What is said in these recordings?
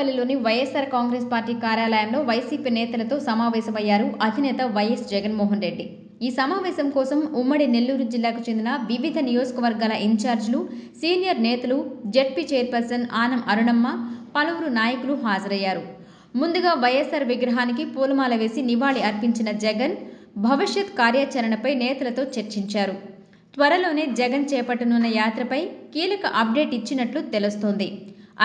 తాడేపల్లిలోని వైఎస్ఆర్ కాంగ్రెస్ పార్టీ కార్యాలయంలో వైసీపీ నేతలతో సమావేశమయ్యారు అధినేత వైఎస్ జగన్మోహన్ రెడ్డి. ఈ సమావేశం కోసం ఉమ్మడి నెల్లూరు జిల్లాకు చెందిన వివిధ నియోజకవర్గాల ఇన్ఛార్జీలు సీనియర్ నేతలు జెడ్పీ చైర్పర్సన్ ఆనం అరుణమ్మ పలువురు నాయకులు హాజరయ్యారు. ముందుగా వైఎస్ఆర్ విగ్రహానికి పూలమాల వేసి నివాళి అర్పించిన జగన్ భవిష్యత్ కార్యాచరణపై నేతలతో చర్చించారు. త్వరలోనే జగన్ చేపట్టనున్న యాత్రపై కీలక అప్డేట్ ఇచ్చినట్లు తెలుస్తోంది.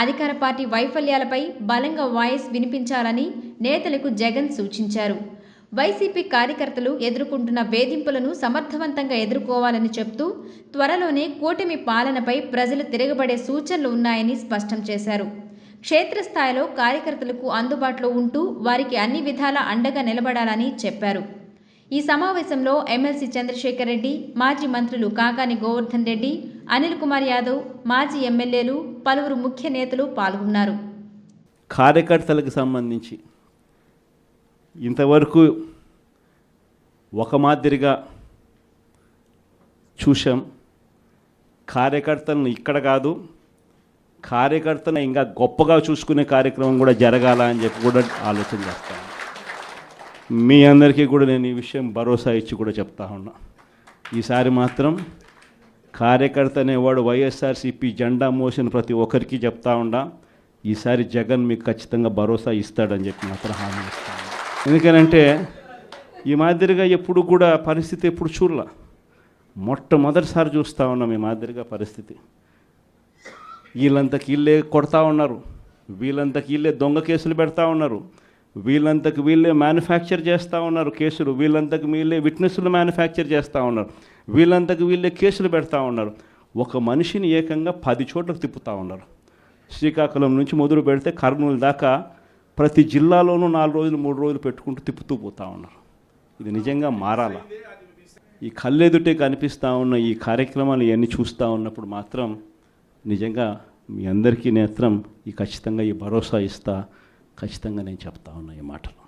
అధికార పార్టీ వైఫల్యాలపై బలంగా వాయిస్ వినిపించాలని నేతలకు జగన్ సూచించారు. వైసీపీ కార్యకర్తలు ఎదుర్కొంటున్న వేధింపులను సమర్థవంతంగా ఎదుర్కోవాలని చెప్తూ త్వరలోనే కూటమి పాలనపై ప్రజలు తిరగబడే సూచనలు ఉన్నాయని స్పష్టం చేశారు. క్షేత్రస్థాయిలో కార్యకర్తలకు అందుబాటులో ఉంటూ వారికి అన్ని విధాల అండగా నిలబడాలని చెప్పారు. ఈ సమావేశంలో ఎమ్మెల్సీ చంద్రశేఖర్ రెడ్డి మాజీ మంత్రులు కాకాని గోవర్ధన్ రెడ్డి అనిల్ కుమార్ యాదవ్ మాజీ ఎమ్మెల్యేలు పలువురు ముఖ్య నేతలు పాల్గొన్నారు. కార్యకర్తలకు సంబంధించి ఇంతవరకు ఒక మాదిరిగా చూసాం కార్యకర్తలను ఇక్కడ కాదు కార్యకర్తలను ఇంకా గొప్పగా చూసుకునే కార్యక్రమం కూడా జరగాల అని చెప్పి కూడా ఆలోచన చేస్తాను మీ అందరికీ కూడా నేను ఈ విషయం భరోసా ఇచ్చి కూడా చెప్తా ఉన్నా. ఈసారి మాత్రం కార్యకర్త అనేవాడు వైఎస్ఆర్సీపీ జెండా మోసిన ప్రతి ఒక్కరికి చెప్తా ఉండా ఈసారి జగన్ మీకు ఖచ్చితంగా భరోసా ఇస్తాడని చెప్పి మాత్రం హామీ ఇస్తాను. ఎందుకనంటే ఈ మాదిరిగా ఎప్పుడు కూడా పరిస్థితి ఎప్పుడు చూడలా. మొట్టమొదటిసారి చూస్తూ ఉన్నాం ఈ మాదిరిగా పరిస్థితి. వీళ్ళంతకి వీళ్ళే కొడతా ఉన్నారు. వీళ్ళంతకి వీళ్ళే దొంగ కేసులు పెడతా ఉన్నారు. వీళ్ళంతకు వీళ్ళే మ్యానుఫ్యాక్చర్ చేస్తూ ఉన్నారు కేసులు. వీళ్ళంతకు వీళ్ళే విట్నెస్లు మ్యానుఫ్యాక్చర్ చేస్తూ ఉన్నారు. వీళ్ళంతకు వీళ్ళే కేసులు పెడతా ఉన్నారు. ఒక మనిషిని ఏకంగా పది చోట్ల తిప్పుతూ ఉన్నారు. శ్రీకాకుళం నుంచి మొదలు పెడితే కర్నూలు దాకా ప్రతి జిల్లాలోనూ నాలుగు రోజులు మూడు రోజులు పెట్టుకుంటూ తిప్పుతూ పోతూ ఉన్నారు. ఇది నిజంగా మారాలా? ఈ కళ్ళెదుటే కనిపిస్తూ ఉన్న ఈ కార్యక్రమాలు ఇవన్నీ చూస్తూ ఉన్నప్పుడు మాత్రం నిజంగా మీ అందరికీ నేత్రం ఈ ఖచ్చితంగా ఈ భరోసా ఇస్తా. ఖచ్చితంగా నేను చెప్తా ఉన్నా ఈ మాటలు.